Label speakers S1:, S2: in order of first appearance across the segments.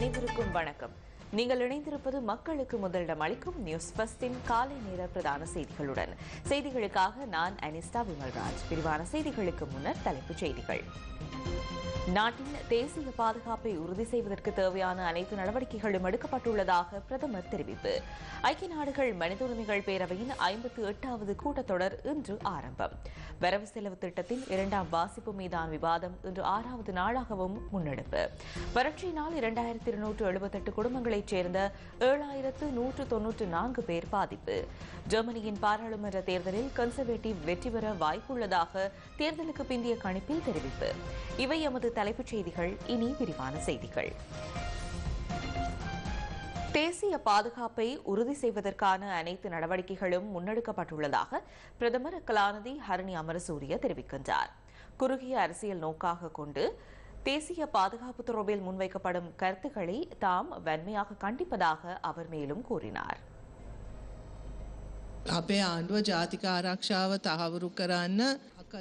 S1: அனைவருக்கும் வணக்கம். நீங்கள் இணைந்திருப்பது மக்களுக்கு முதலிடம் அளிக்கும் நியூஸ் பஸ்டின் காலை நேர பிரதான செய்திகளுடன். செய்திகளுக்காக நான் அனிஸ்டா விமல்ராஜ். விரிவான செய்திகளுக்கு முன்னர் தலைப்புச் செய்திகள். நாட்டின் தேசிய பாதுகாப்பை உறுதி செய்வதற்கு தேவையான அனைத்து நடவடிக்கைகளும் எடுக்கப்பட்டுள்ளதாக பிரதமர் தெரிவிப்பு. ஐக்கிய நாடுகள் மனித உரிமைகள் பேரவையின் ஐம்பத்தி எட்டாவது கூட்டத்தொடர் இன்று ஆரம்பம். வரவு செலவு திட்டத்தின் இரண்டாம் வாசிப்பு மீதான விவாதம் இன்று ஆறாவது நாளாகவும் முன்னெடுப்பு. வறட்சியினால் இரண்டாயிரத்தி இருநூற்று எழுபத்தெட்டு குடும்பங்களைச் சேர்ந்த ஏழாயிரத்து நூற்று தொன்னூற்று நான்கு பேர் பாதிப்பு. ஜெர்மனியின் பாராளுமன்ற தேர்தலில் கன்சர்வேட்டிவ் வெற்றி பெற வாய்ப்புள்ளதாக தேர்தலுக்கு பிந்திய கணிப்பில் தெரிவிப்பு. இவை எமது தலைப்புச் செய்திகள். இனி விரிவான செய்திகள். தேசிய பாதுகாப்பை உறுதி செய்வதற்கான அனைத்து நடவடிக்கைகளும் முன்னெடுக்கப்பட்டுள்ளதாக பிரதமர் கலாநிதி ஹரணி அமரசூரிய தெரிவிக்கின்றார். குறுகிய அரசியல் நோக்காக கொண்டு தேசிய பாதுகாப்பு தொடர்பில் முன்வைக்கப்படும் கருத்துக்களை தாம் வன்மையாக கண்டிப்பதாக அவர் மேலும் கூறினார்.
S2: අපේ ආණ්ඩුව ජාතික ආරක්ෂාව තහවුරු කරන්න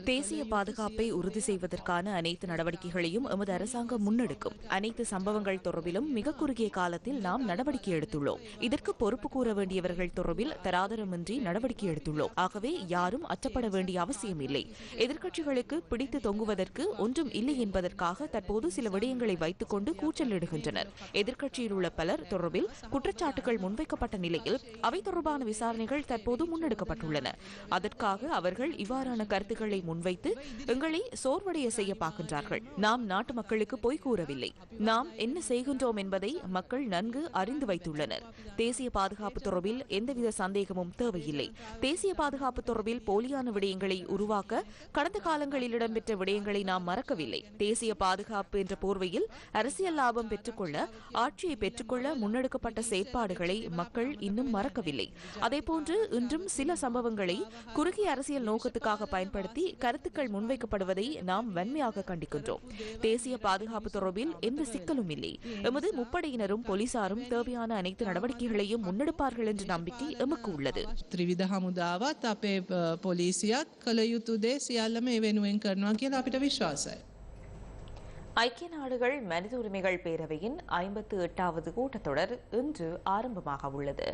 S1: தேசிய பாதுகாப்பை உறுதி செய்வதற்கான அனைத்து நடவடிக்கைகளையும் எமது அரசாங்கம் முன்னெடுக்கும் அனைத்து சம்பவங்கள் தொடர்பிலும் மிக குறுகிய காலத்தில் நாம் நடவடிக்கை எடுத்துள்ளோம் இதற்கு பொறுப்பு கூற வேண்டியவர்கள் தொடர்பில் தராதரமின்றி நடவடிக்கை எடுத்துள்ளோம் ஆகவே யாரும் அச்சப்பட வேண்டிய அவசியம் இல்லை எதிர்க்கட்சிகளுக்கு பிடித்து தொங்குவதற்கு ஒன்றும் இல்லை என்பதற்காக தற்போது சில விடயங்களை வைத்துக் கொண்டு கூச்சலிடுகின்றனர் எதிர்க்கட்சியில் உள்ள பலர் தொடர்பில் குற்றச்சாட்டுகள் முன்வைக்கப்பட்ட நிலையில் அவை தொடர்பான விசாரணைகள் தற்போது போது முன்னெடுக்கப்பட்டுள்ளன. அதற்காக அவர்கள் இவ்வாறான கருத்துக்களை முன்வைத்து எங்களை சோர்வடைய செய்ய பார்க்கின்றார்கள். நாம் நாட்டு மக்களுக்கு பொய் கூறவில்லை. நாம் என்ன செய்கின்றோம் என்பதை மக்கள் நன்கு அறிந்து வைத்துள்ளனர். தேசிய பாதுகாப்பு தொடர்பில் எந்தவித சந்தேகமும் தேவையில்லை. தேசிய பாதுகாப்பு தொடர்பில் போலியான விடயங்களை உருவாக்க கடந்த காலங்களில் இடம்பெற்ற விடயங்களை நாம் மறக்கவில்லை. தேசிய பாதுகாப்பு என்ற போர்வையில் அரசியல் லாபம் பெற்றுக்கொள்ள ஆட்சியை பெற்றுக்கொள்ள முன்னெடுக்கப்பட்ட செயற்பாடுகளை மக்கள் இன்னும் மறக்கவில்லை. அதேபோன்று இன்றும் சில சம்பவங்களை குறுகிய அரசியல் நோக்கத்துக்காக பயன்படுத்தி கருத்துக்கள் முன்வைக்கப்படுவதை நாம் வன்மையாக கண்டிக்கின்றோம் தேசிய பாதுகாப்பு தொடர்பில் எந்த சிக்கலும் இல்லை எமது முப்படையினரும் போலீசாரும் தேவையான அனைத்து நடவடிக்கைகளையும் முன்னெடுப்பார்கள் என்ற நம்பிக்கை எமக்கு உள்ளது
S2: ත්‍රිවිධ හමුදාවත් අපේ අ, පොලිසියත් කළ යුතු දේ සියල්ලම ඒ වෙනුවෙන් කරනවා කියලා අපිට විශ්වාසයි.
S1: ஐக்கிய நாடுகள் மனித உரிமைகள் பேரவையின் ஐம்பத்து எட்டாவது கூட்டத்தொடர் இன்று ஆரம்பமாக உள்ளது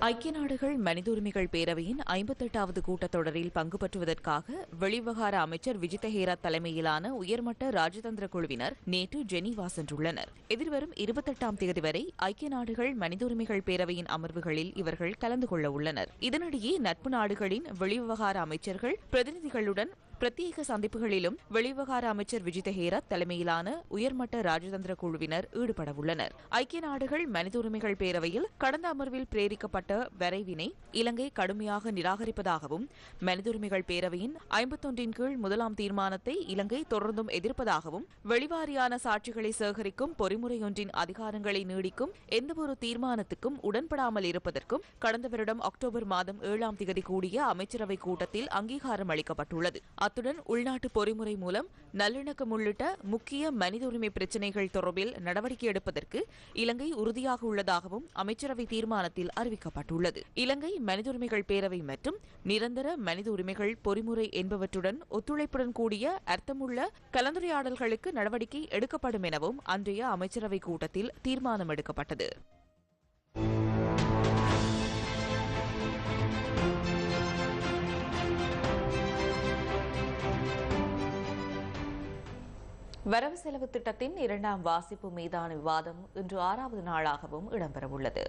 S1: ஐக்கிய நாடுகள் மனித உரிமைகள் பேரவையின் ஐம்பத்தெட்டாவது கூட்டத்தொடரில் பங்கு பெற்றுவதற்காக வெளிவிவகார அமைச்சர் விஜித ஹேரா தலைமையிலான உயர்மட்ட ராஜதந்திர குழுவினர் நேற்று ஜெனீவா சென்றுள்ளனர். எதிர்வரும் இருபத்தெட்டாம் தேதி வரை ஐக்கிய நாடுகள் மனித உரிமைகள் பேரவையின் அமர்வுகளில் இவர்கள் கலந்து கொள்ள உள்ளனர். இதனிடையே நட்பு நாடுகளின் வெளிவிவகார அமைச்சர்கள் பிரதிநிதிகளுடன் பிரத்யேக சந்திப்புகளிலும் வெளிவிவகார அமைச்சர் விஜித ஹேரத் தலைமையிலான உயர்மட்ட ராஜதந்திர குழுவினர் ஈடுபடவுள்ளனர் ஐக்கிய நாடுகள் மனித உரிமைகள் பேரவையில் கடந்த அமர்வில் பிரேரிக்கப்பட்ட வரைவினை இலங்கை கடுமையாக நிராகரிப்பதாகவும் மனித உரிமைகள் பேரவையின் ஐம்பத்தொன்றின் கீழ் முதலாம் தீர்மானத்தை இலங்கை தொடர்ந்தும் எதிர்ப்பதாகவும் வெளிவாரியான சாட்சிகளை சேகரிக்கும் பொறிமுறையொன்றின் அதிகாரங்களை நீடிக்கும் எந்தவொரு தீர்மானத்துக்கும் உடன்படாமல் இருப்பதற்கும் கடந்த வருடம் அக்டோபர் மாதம் ஏழாம் திகதி கூடிய அமைச்சரவை கூட்டத்தில் அங்கீகாரம் அளிக்கப்பட்டுள்ளது. அத்துடன் உள்நாட்டு பொறிமுறை மூலம் நல்லிணக்கம் உள்ளிட்ட முக்கிய மனித உரிமை பிரச்சினைகள் தொடர்பில் நடவடிக்கை எடுப்பதற்கு இலங்கை உறுதியாக உள்ளதாகவும் அமைச்சரவை தீர்மானத்தில் அறிவிக்கப்பட்டுள்ளது. இலங்கை மனித உரிமைகள் பேரவை மற்றும் நிரந்தர மனித உரிமைகள் பொறிமுறை என்பவற்றுடன் ஒத்துழைப்புடன் கூடிய அர்த்தமுள்ள கலந்துரையாடல்களுக்கு நடவடிக்கை எடுக்கப்படும் எனவும் அன்றைய அமைச்சரவை கூட்டத்தில் தீர்மானம் எடுக்கப்பட்டது. வரவு செலவு திட்டத்தின் இரண்டாம் வாசிப்பு மீதான விவாதம் இன்று ஆறாவது நாளாகவும் இடம்பெறவுள்ளது.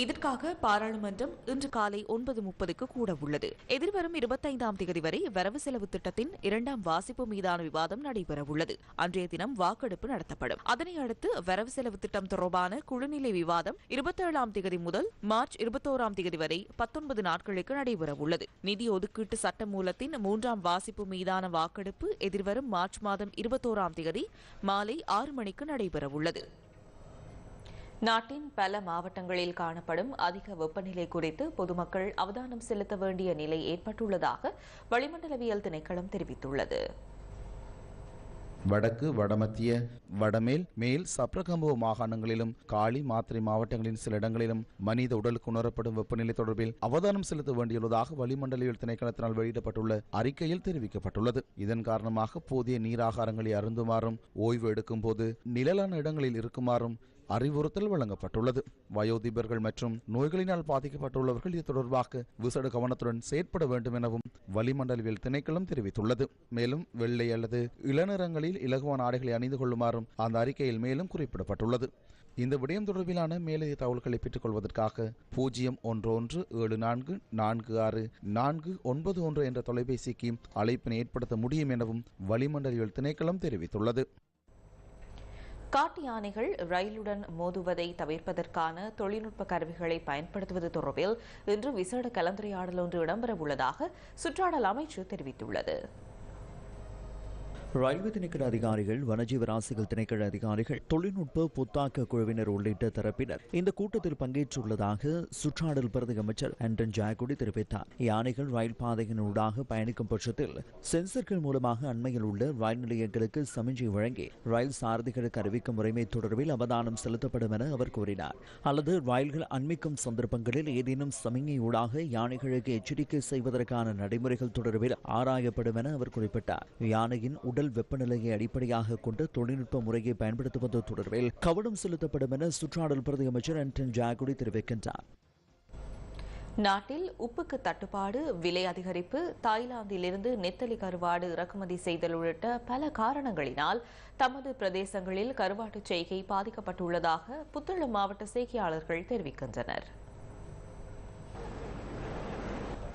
S1: இதற்காக பாராளுமன்றம் இன்று காலை ஒன்பது முப்பதுக்கு கூட உள்ளது. எதிர்வரும் இருபத்தைந்தாம் தேதி வரை வரவு செலவு திட்டத்தின் இரண்டாம் வாசிப்பு மீதான விவாதம் நடைபெறவுள்ளது அன்றைய தினம் வாக்கெடுப்பு நடத்தப்படும். அதனை அடுத்து வரவு செலவு திட்டம் தொடர்பான குழுநிலை விவாதம் இருபத்தேழாம் தேதி முதல் மார்ச் இருபத்தோராம் தேதி வரை பத்தொன்பது நாட்களுக்கு நடைபெறவுள்ளது நிதி ஒதுக்கீட்டு சட்ட மூலத்தின் மூன்றாம் வாசிப்பு மீதான வாக்கெடுப்பு எதிர்வரும் மார்ச் மாதம் இருபத்தோராம் தேதி மாலை ஆறு மணிக்கு நடைபெறவுள்ளது நாட்டின் பல மாவட்டங்களில் காணப்படும் அதிக வெப்பநிலை குறித்து பொதுமக்கள் அவதானம் செலுத்த வேண்டிய நிலை ஏற்பட்டுள்ளதாக வளிமண்டலவியல் திணைக்களம் தெரிவித்துள்ளது.
S3: வடக்கு வடமத்திய வடமேல் மேல் சப்ரகம்போ மாகாணங்களிலும் காளி மாத்திரை மாவட்டங்களின் சில இடங்களிலும் மனித உடலுக்கு உணரப்படும் வெப்பநிலை தொடர்பில் அவதானம் செலுத்த வேண்டியுள்ளதாக வளிமண்டலியல் திணைக்களத்தினால் வெளியிடப்பட்டுள்ள அறிக்கையில் தெரிவிக்கப்பட்டுள்ளது. இதன் காரணமாக போதிய நீராகாரங்களை அருந்துமாறும் ஓய்வு எடுக்கும் போது நிழலான இடங்களில் இருக்குமாறும் அறிவுறுத்தல் வழங்கப்பட்டுள்ளது. வயோதிபர்கள் மற்றும் நோய்களினால் பாதிக்கப்பட்டுள்ளவர்கள் இது தொடர்பாக விசேட கவனத்துடன் செயற்பட வேண்டும் எனவும் வளிமண்டலவியல் திணைக்களம் தெரிவித்துள்ளது. மேலும் வெள்ளை அல்லது இளநிறங்களில் இலகுவான ஆடைகளை அணிந்து கொள்ளுமாறும் அந்த அறிக்கையில் மேலும் குறிப்பிடப்பட்டுள்ளது. இந்த விடயம் தொடர்பிலான மேலதிக தகவல்களை பெற்றுக் கொள்வதற்காக பூஜ்ஜியம் ஒன்று ஒன்று ஏழு நான்கு நான்கு ஆறு நான்கு ஒன்பது ஒன்று என்ற தொலைபேசிக்கு அழைப்பினை ஏற்படுத்த முடியும் எனவும் வளிமண்டலியல் திணைக்களம் தெரிவித்துள்ளது.
S1: காட்டு யானைகள் ரயிலுடன் மோதுவதை தவிர்ப்பதற்கான தொழில்நுட்ப கருவிகளை பயன்படுத்துவது தொடர்பில் இன்று விசேட கலந்துரையாடல் ஒன்று இடம்பெறவுள்ளதாக சுற்றாடல் அமைச்சு தெரிவித்துள்ளது.
S4: ரயில்வே திணைக்கள அதிகாரிகள் வனஜீவராசிகள் திணைக்கள அதிகாரிகள் தொழில்நுட்ப புத்தாக்க குழுவினர் உள்ளிட்ட தரப்பினர் இந்த கூட்டத்தில் பங்கேற்றுள்ளதாக சுற்றாடல் பிரதி அமைச்சர் ஆண்டன் ஜாயக்குடி தெரிவித்தார். யானைகள் ரயில் பாதையின் ஊடாக பயணிக்கும் பட்சத்தில் சென்சர்கள் மூலமாக அண்மையில் உள்ள ரயில் நிலையங்களுக்கு சமிஞ்சை வழங்கி ரயில் சாரதிகளுக்கு அறிவிக்கும் முறைமை தொடர்பில் அவதானம் செலுத்தப்படும் என அவர் கூறினார். அல்லது ரயில்கள் அண்மிக்கும் சந்தர்ப்பங்களில் ஏதேனும் சமிஞ்சை ஊடாக யானைகளுக்கு எச்சரிக்கை செய்வதற்கான நடைமுறைகள் தொடர்பில் ஆராயப்படும் என அவர் குறிப்பிட்டார். யானையின் உடல் வெப்பநிலையை அடிப்படையாக கொண்டு தொழில்நுட்ப முறையை பயன்படுத்துவது தொடர்பில் கவனம் செலுத்தப்படும் என சுற்றாடல் பிரதி அமைச்சர் ஆண்டன் ஜாகுடி தெரிவிக்கின்றார்.
S1: நாட்டில் உப்புக்கு தட்டுப்பாடு விலை அதிகரிப்பு தாய்லாந்திலிருந்து நெத்தலி கருவாடு இறக்குமதி செய்தல் உள்ளிட்ட பல காரணங்களினால் தமது பிரதேசங்களில் கருவாட்டுச் செய்கை பாதிக்கப்பட்டுள்ளதாக புத்தளம் மாவட்ட செய்கையாளர்கள் தெரிவிக்கின்றனர்.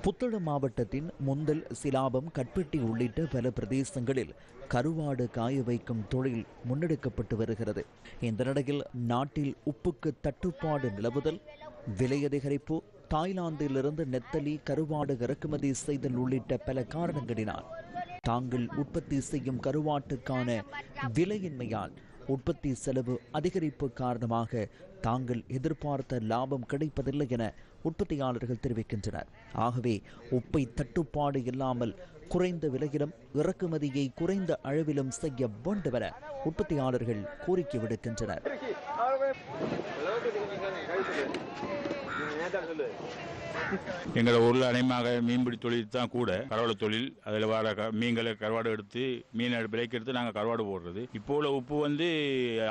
S4: புத்தள மாவட்டத்தின் முந்தல் சிலாபம் கட்பெட்டி உள்ளிட்ட பல பிரதேசங்களில் கருவாடு காய வைக்கும் தொழில் முன்னெடுக்கப்பட்டு வருகிறது. இந்த நிலையில் நாட்டில் உப்புக்கு தட்டுப்பாடு நிலவுதல் விலை அதிகரிப்பு தாய்லாந்திலிருந்து நெத்தலி கருவாடு இறக்குமதி செய்தல் உள்ளிட்ட பல காரணங்களினால் தாங்கள் உற்பத்தி செய்யும் கருவாட்டுக்கான விலையின்மையால் உற்பத்தி செலவு அதிகரிப்பு காரணமாக தாங்கள் எதிர்பார்த்த லாபம் கிடைப்பதில்லை என உற்பத்தியாளர்கள் தெரிவிக்கின்றனர். ஆகவே உப்பை தட்டுப்பாடு இல்லாமல் குறைந்த விலையிலும் இறக்குமதியை குறைந்த அளவிலும் செய்ய வேண்டும் என உற்பத்தியாளர்கள் கோரிக்கை விடுக்கின்றனர்.
S5: எங்களை ஊரில் அனைமாக மீன்பிடி தொழில் தான் கூட. கரவாடு தொழில் அதில் வர மீன்களை கருவாடு எடுத்து மீனை விலைக்கு எடுத்து நாங்கள் கருவாடு போடுறது. இப்போ உள்ள உப்பு வந்து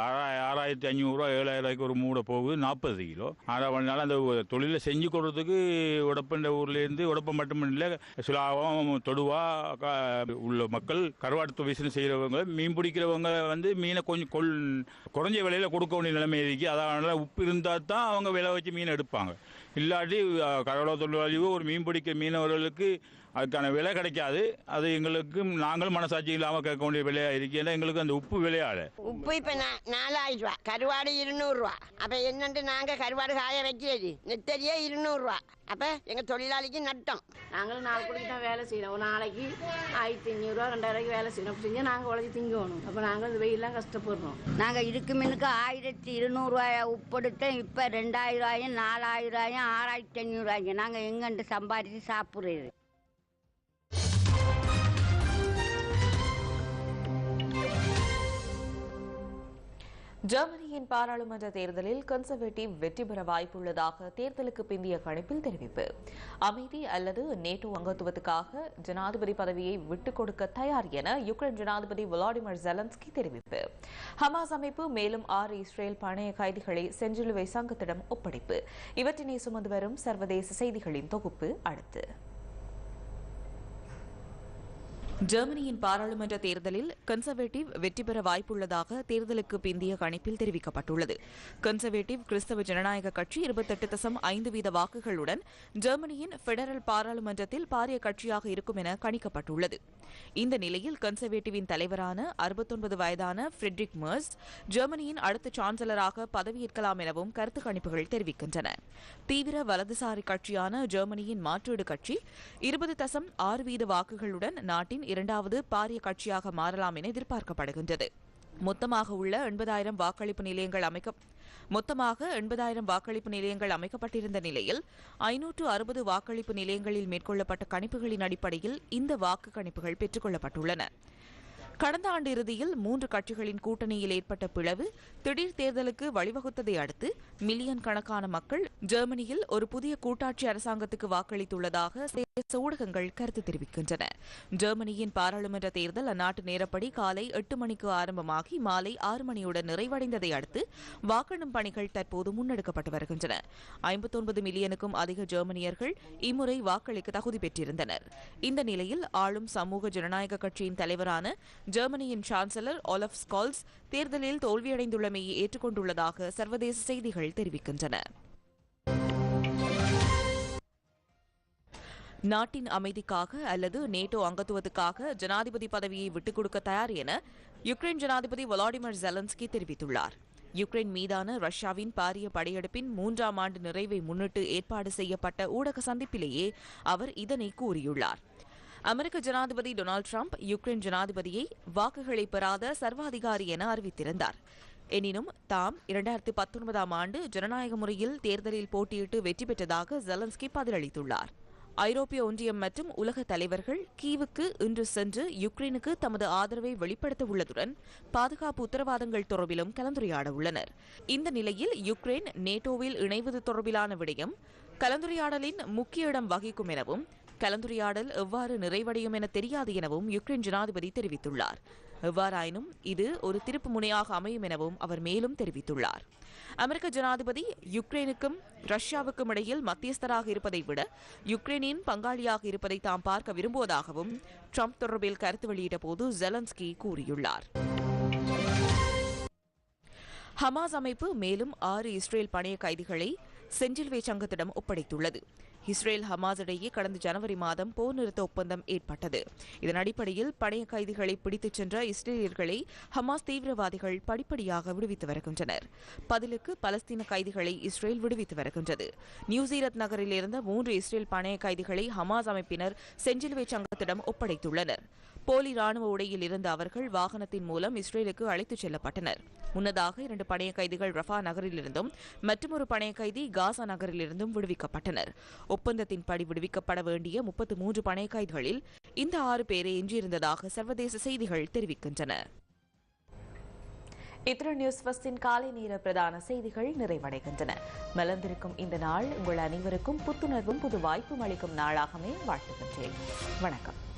S5: ஆறாய ஆறாயிரத்தி ஐநூறுரூவா ஏழாயிரம் ரூபாய்க்கு ஒரு மூடை போகுது நாற்பது கிலோ. ஆறாவதுனால அந்த தொழிலை செஞ்சு கொடுறதுக்கு உடப்பண்ட ஊர்லேருந்து உடப்பம் மட்டும் இல்லை சுலாவும் தொடுவா உள்ள மக்கள் கருவாட்டு பிசினஸ் செய்கிறவங்க மீன் பிடிக்கிறவங்க வந்து மீனை கொஞ்சம் கொள் குறைஞ்ச விலையில் கொடுக்க வேண்டிய நிலைமை இருக்கு. அதனால உப்பு இருந்தால் தான் அவங்க விலை வச்சு மீன் எடுப்பாங்க. இல்லாட்டி கடலோர தொழிலாளியோ ஒரு மீன் பிடிக்கிற மீனவர்களுக்கு அதுக்கான விலை கிடைக்காது. அது எங்களுக்கு நாங்களும் மனசாட்சி இல்லாமல் கேட்க வேண்டிய விலையாக இருக்கு. ஏன்னா எங்களுக்கு அந்த உப்பு விலையாடு
S6: உப்பு இப்ப நாலாயிரம் ரூபா. கருவாடு இருநூறு ரூபா. அப்ப என்னண்டு நாங்க கருவாடு காய வைக்கிறது? நெத்தரியே இருநூறு ரூபா. அப்ப எங்க தொழிலாளிக்கு நட்டம்.
S7: நாங்களும் நாலு குடிக்கு தான் வேலை செய்யணும் ஒரு நாளைக்கு ஆயிரத்தி ஐநூறுரூவா ரெண்டாயிரம் வேலை செய்யணும் அப்படி செஞ்சால் நாங்கள் உழைச்சி திங்கணும். அப்போ நாங்கள் இந்த வெயிலாம் கஷ்டப்படுறோம்.
S8: நாங்கள் இதுக்கு முன்னுக்கு ஆயிரத்தி இருநூறுவாயை உட்படுத்த இப்போ ரெண்டாயிரம் நாலாயிரம் ஆறாயிரத்தி ஐநூறுவாய்ங்க நாங்கள் எங்கண்டு சம்பாதிச்சு சாப்பிட்றது?
S1: ஜெர்மனியின் பாராளுமன்ற தேர்தலில் கன்சர்வேட்டிவ் வெற்றி பெற வாய்ப்புள்ளதாக தேர்தலுக்கு பிந்தைய கணிப்பில் தெரிவிப்பு. அமைதி அல்லது நேட்டோ அங்கத்துவத்துக்காக ஜனாதிபதி பதவியை விட்டுக் கொடுக்க தயார் என யுக்ரைன் ஜனாதிபதி விளாடிமிர் ஜெலன்ஸ்கி தெரிவிப்பு. ஹமாஸ் அமைப்பு மேலும் ஆறு இஸ்ரேல் பணைய கைதிகளை செஞ்சிலுவை சங்கத்திடம் ஒப்படைப்பு. இவற்றினை சுமந்து வரும் சர்வதேச செய்திகளின் தொகுப்பு அடுத்து. ஜெர்மனியின் பாராளுமன்ற தேர்தலில் கன்சர்வேட்டிவ் வெற்றி பெற வாய்ப்புள்ளதாக தேர்தலுக்கு பிந்தைய கணிப்பில் தெரிவிக்கப்பட்டுள்ளது. கன்சர்வேட்டிவ் கிறிஸ்தவ ஜனநாயக கட்சி இருபத்தெட்டு தசம் ஐந்து வீத வாக்குகளுடன் ஜெர்மனியின் பெடரல் பாராளுமன்றத்தில் பாரிய கட்சியாக இருக்கும் என கணிக்கப்பட்டுள்ளது. இந்த நிலையில் கன்சர்வேட்டிவின் தலைவரான அறுபத்தொன்பது வயதான ஃபிரெட்ரிக் மர்ஸ் ஜெர்மனியின் அடுத்த சான்சலராக பதவியேற்கலாம் எனவும் கருத்து கணிப்புகள் தெரிவிக்கின்றன. தீவிர வலதுசாரி கட்சியான ஜெர்மனியின் மாற்றீடு கட்சி இருபது தசம் ஆறு வீத வாக்குகளுடன் நாட்டின் இரண்டாவது பாரிய கட்சியாக மாறலாம் என எதிர்பார்க்கப்படுகின்றது. மொத்தமாக உள்ள எண்பதாயிரம் வாக்களிப்பு நிலையங்கள் அமைக்க மொத்தமாக எண்பதாயிரம் வாக்களிப்பு நிலையங்கள் அமைக்கப்பட்டிருந்த நிலையில் ஐநூற்று அறுபது வாக்களிப்பு நிலையங்களில் மேற்கொள்ளப்பட்ட கணிப்புகளின் அடிப்படையில் இந்த வாக்கு கணிப்புகள் பெற்றுக் கொள்ளப்பட்டுள்ளன. கடந்த ஆண்டு இறுதியில் மூன்று கட்சிகளின் கூட்டணியில் ஏற்பட்ட பிளவு திடீர் தேர்தலுக்கு வழிவகுத்ததை அடுத்து மில்லியன் கணக்கான மக்கள் ஜெர்மனியில் ஒரு புதிய கூட்டாட்சி அரசாங்கத்துக்கு வாக்களித்துள்ளதாக ஊடகங்கள் கருத்து தெரிவிக்கின்றன. ஜெர்மனியின் பாராளுமன்ற தேர்தல் அந்நாட்டு நேரப்படி காலை எட்டு மணிக்கு ஆரம்பமாகி மாலை ஆறு மணியுடன் நிறைவடைந்ததை அடுத்து வாக்கெண்ணும் பணிகள் தற்போது முன்னெடுக்கப்பட்டு வருகின்றன. ஐம்பத்தொன்பது மில்லியனுக்கும் அதிக ஜெர்மனியர்கள் இம்முறை வாக்களிக்க தகுதி பெற்றிருந்தனர். இந்த நிலையில் ஆளும் சமூக ஜனநாயக கட்சியின் தலைவரான ஜெர்மனியின் சான்சலர் ஆலப் ஸ்கால்ஸ் தேர்தலில் தோல்வியடைந்துள்ளமையை ஏற்றுக்கொண்டுள்ளதாக சர்வதேச செய்திகள் தெரிவிக்கின்றன. நாட்டின் அமைதிக்காக அல்லது நேட்டோ அங்கத்துவத்துக்காக ஜனாதிபதி பதவியை விட்டுக் கொடுக்க தயார் என யுக்ரைன் ஜனாதிபதி வளாடிமிர் ஜெலன்ஸ்கி தெரிவித்துள்ளார். யுக்ரைன் மீதான ரஷ்யாவின் பாரிய படையெடுப்பின் மூன்றாம் ஆண்டு நிறைவை முன்னிட்டு ஏற்பாடு செய்யப்பட்ட ஊடக சந்திப்பிலேயே அவர் இதனை கூறியுள்ளார். அமெரிக்க ஜனாதிபதி டொனால்டு டிரம்ப் யுக்ரைன் ஜனாதிபதியை வாக்குகளை பெறாத சர்வாதிகாரி என அறிவித்திருந்தார். எனினும் தாம் இரண்டாயிரத்தி பத்தொன்பதாம் ஆண்டு ஜனநாயக முறையில் தேர்தலில் போட்டியிட்டு வெற்றி பெற்றதாக ஜெலன்ஸ்கி பதிலளித்துள்ளார். ஐரோப்பிய ஒன்றியம் மற்றும் உலக தலைவர்கள் கீவுக்கு இன்று சென்று யுக்ரைனுக்கு தமது ஆதரவை வெளிப்படுத்த உள்ளதுடன் பாதுகாப்பு உத்தரவாதங்கள் தொடர்பிலும் கலந்துரையாட உள்ளனர் இந்த நிலையில் யுக்ரைன் நேட்டோவில் இணைவது தொடர்பிலான விடயம் கலந்துரையாடலின் முக்கிய இடம் வகிக்கும் எனவும் கலந்துரையாடல் எவ்வாறு நிறைவடையும் என தெரியாது எனவும் யுக்ரைன் ஜனாதிபதி தெரிவித்துள்ளார். எவ்வாறாயினும் இது ஒரு திருப்பு முனையாக அமையும் எனவும் அவர் மேலும் தெரிவித்துள்ளார். அமெரிக்க ஜனாதிபதி யுக்ரைனுக்கும் ரஷ்யாவுக்கும் இடையில் மத்தியஸ்தராக இருப்பதை விட யுக்ரைனின் பங்காளியாக இருப்பதை தாம் பார்க்க விரும்புவதாகவும் ட்ரம்ப் தொடர்பில் கருத்து வெளியிட்ட போது ஜெலன்ஸ்கி கூறியுள்ளார். ஹமாஸ் அமைப்பு மேலும் ஆறு இஸ்ரேல் பணைய கைதிகளை செஞ்சிலுவை சங்கத்திடம் ஒப்படைத்துள்ளது. இஸ்ரேல் ஹமாஸ் இடையே கடந்த ஜனவரி மாதம் போர் நிறுத்த ஒப்பந்தம் ஏற்பட்டது. இதன் அடிப்படையில் பணைய கைதிகளை பிடித்துச் சென்ற இஸ்ரேலியர்களை ஹமாஸ் தீவிரவாதிகள் படிப்படியாக விடுவித்து வருகின்றனர். பதிலுக்கு பலஸ்தீன கைதிகளை இஸ்ரேல் விடுவித்து வருகின்றது. நியூசிலாந்து நகரில் இருந்த மூன்று இஸ்ரேல் பணைய கைதிகளை ஹமாஸ் அமைப்பினர் செஞ்சிலுவை சங்கத்திடம் ஒப்படைத்துள்ளனர். போலி ராணுவ உடையில் இருந்த அவர்கள் வாகனத்தின் மூலம் இஸ்ரேலுக்கு அழைத்துச் செல்லப்பட்டனர். முன்னதாக இரண்டு பணைய கைதிகள் ரஃபா நகரிலிருந்தும் மற்றொரு பணைய கைதி காசா நகரிலிருந்தும் விடுவிக்கப்பட்டனர். ஒப்பந்தத்தின்படி விடுவிக்கப்பட வேண்டிய முப்பத்து மூன்று பணைய கைதிகளில் இந்த ஆறு பேரே எஞ்சியிருந்ததாக சர்வதேச செய்திகள் தெரிவிக்கின்றன. இத்துடன் நியூஸ் ஃபஸ்டின் காலை நேர பிரதான செய்திகள் நிறைவடைகின்றன. மலர்ந்திருக்கும் இந்த நாள் உங்கள் அனைவருக்கும் புத்துணர்வும் புது வாய்ப்பும் அளிக்கும் நாளாகவே வாழ்த்துகின்றேன் வணக்கம்.